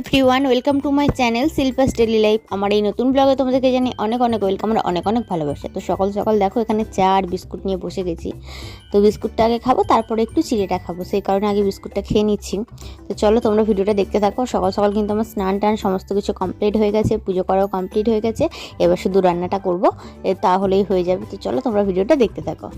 Everyone welcome to my channel Shilpa's daily life আমার এই নতুন ব্লগে তোমাদেরকে জানি অনেক অনেক ওয়েলকাম আর অনেক অনেক ভালোবাসা। তো সকাল সকাল দেখো, এখানে চা আর বিস্কুট নিয়ে বসে গেছি। তো বিস্কুটটা আগে খাব, তারপরে একটু চিড়েটা খাব। সেই কারণে আগে বিস্কুটটা খেয়ে নিচ্ছি। তো চলো, তোমরা ভিডিওটা দেখতে থাকো। সকাল সকাল কিন্তু আমার স্নান টান সমস্ত কিছু কমপ্লিট হয়ে গেছে, পুজো করাও কমপ্লিট হয়ে গেছে। এবার শুধু রান্নাটা করব তাহলেই হয়ে যাবে। তো চলো, তোমরা ভিডিওটা দেখতে থাকো।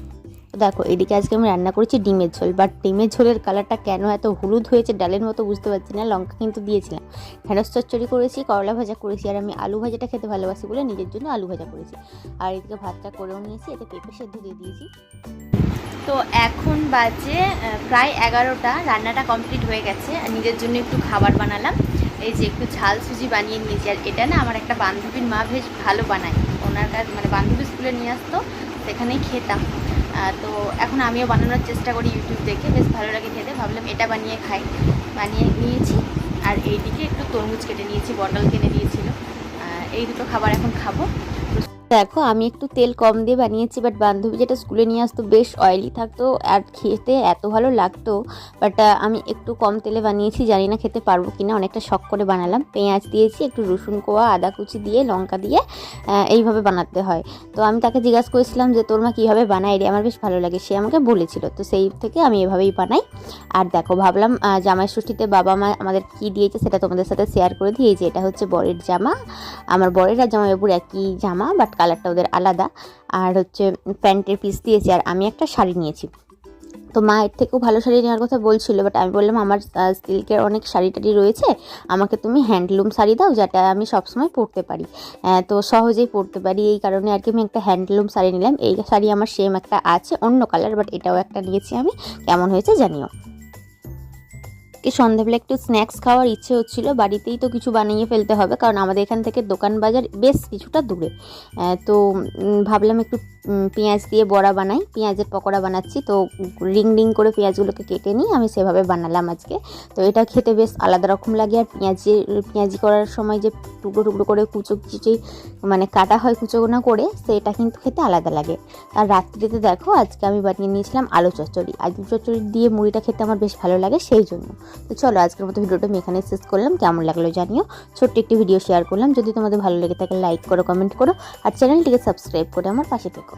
দেখো, এদিকে আজকে আমি রান্না করেছি ডিমের ঝোল বাট ডিমের ঝোলের কালারটা কেন এত হলুদ হয়েছে ডালের মতো বুঝতে পারছি না, লঙ্কা কিন্তু দিয়েছিলাম। ঢেঁড়স চচ্চড়ি করেছি, করলা ভাজা করেছি, আর আমি আলু ভাজাটা খেতে ভালোবাসি বলে নিজের জন্য আলু ভাজা করেছি। আর এদিকে ভাতটা করেও নিয়েছি, এতে পেঁপে সেদ্ধ দিয়ে দিয়েছি। তো এখন বাজে প্রায় এগারোটা, রান্নাটা কমপ্লিট হয়ে গেছে, আর নিজের জন্য একটু খাবার বানালাম। এই যে একটু ঝাল সুজি বানিয়ে নিয়েছি, আর এটা না আমার একটা বান্ধবীর মা বেশ ভালো বানায়। ওনার কাছে মানে বান্ধবী স্কুলে নিয়ে আসতো, সেখানেই খেতাম। তো এখন আমিও বানানোর চেষ্টা করি ইউটিউব দেখে, বেশ ভালো লাগে খেতে। ভাবলাম এটা বানিয়ে খাই। বানিয়ে নিয়েছি। আর এইদিকে একটু তরমুজ কেটে নিয়েছি, বটল কিনে দিয়েছিল। এই দুটো খাবার এখন খাব। দেখো, আমি একটু তেল কম দিয়ে বানিয়েছি বাট বান্ধবী যেটা স্কুলে নিয়ে আসতো বেশ অয়েলি থাকতো আর খেতে এত ভালো লাগতো বাট আমি একটু কম তেলে বানিয়েছি, জানি না খেতে পারব কিনা, অনেকটা শখ করে বানালাম। পেঁয়াজ দিয়েছি, একটু রসুন কোয়া, আদা কুচি দিয়ে, লঙ্কা দিয়ে এইভাবে বানাতে হয়। তো আমি তাকে জিজ্ঞাসা করেছিলাম যে, তোর মা কীভাবে বানায় রে? আমার বেশ ভালো লাগে, সে আমাকে বলেছিল, তো সেই থেকে আমি এভাবেই বানাই। আর দেখো, ভাবলাম জামাই ষষ্ঠীতে বাবা মা আমাদের কী দিয়েছে সেটা তোমাদের সাথে শেয়ার করে দিই। যে, এটা হচ্ছে বরের জামা। আমার বরের আর জামাইবাবুর একই জামা বাট কালারটা ওদের আলাদা। আর হচ্ছে প্যান্টের পিস দিয়েছি আর আমি একটা শাড়ি নিয়েছি। তো মা এর থেকেও ভালো শাড়ি নেওয়ার কথা বলছিল বাট আমি বললাম, আমার সিল্কের অনেক শাড়ি টাড়ি রয়েছে। আমাকে তুমি হ্যান্ডলুম শাড়ি দাও, যেটা আমি সবসময় পরতে পারি। তো সহজেই পরতে পারি। এই কারণে আর কি আমি একটা হ্যান্ডলুম শাড়ি নিলাম। এই শাড়ি আমার সেম একটা আছে, অন্য কালার বাট এটাও একটা নিয়েছি আমি। কেমন হয়েছে জানিও। কি সন্ধ্যাবেলা একটু স্ন্যাক্স খাওয়ার ইচ্ছে হচ্ছিল। বাড়িতেই তো কিছু বানিয়ে ফেলতে হবে, কারণ আমাদের এখান থেকে দোকান বাজার বেশ কিছুটা দূরে। তো ভাবলাম একটু পেঁয়াজ দিয়ে বড়া বানাই। পেঁয়াজের পকোড়া বানাচ্ছি। তো রিং রিং করে পেঁয়াজগুলোকে কেটে নিই। আমি সেভাবে বানালাম আজকে। তো এটা খেতে বেশ আলাদা রকম লাগে। আর পেঁয়াজি পেঁয়াজি করার সময় যে টুকরো টুকরো করে কুচো কুচি মানে কাটা হয় কুচো না করে, সেটা কিন্তু খেতে আলাদা লাগে। আর রাত্রিতে দেখো, আজকে আমি বানিয়ে নিয়েছিলাম আলু চচ্চড়ি। আলু চচ্চড়ি দিয়ে মুড়িটা খেতে আমার বেশ ভালো লাগে সেই জন্য। তো চলো, আজকের মতো ভিডিওটা আমি এখানে শেষ করলাম। কেমন লাগল জানিও। ছোট্ট একটি ভিডিও শেয়ার করলাম। যদি তোমাদের ভালো লেগে থাকে, লাইক করো, কমেন্ট করো। আর চ্যানেলটিকে সাবস্ক্রাইব করে আমার পাশে থেকো।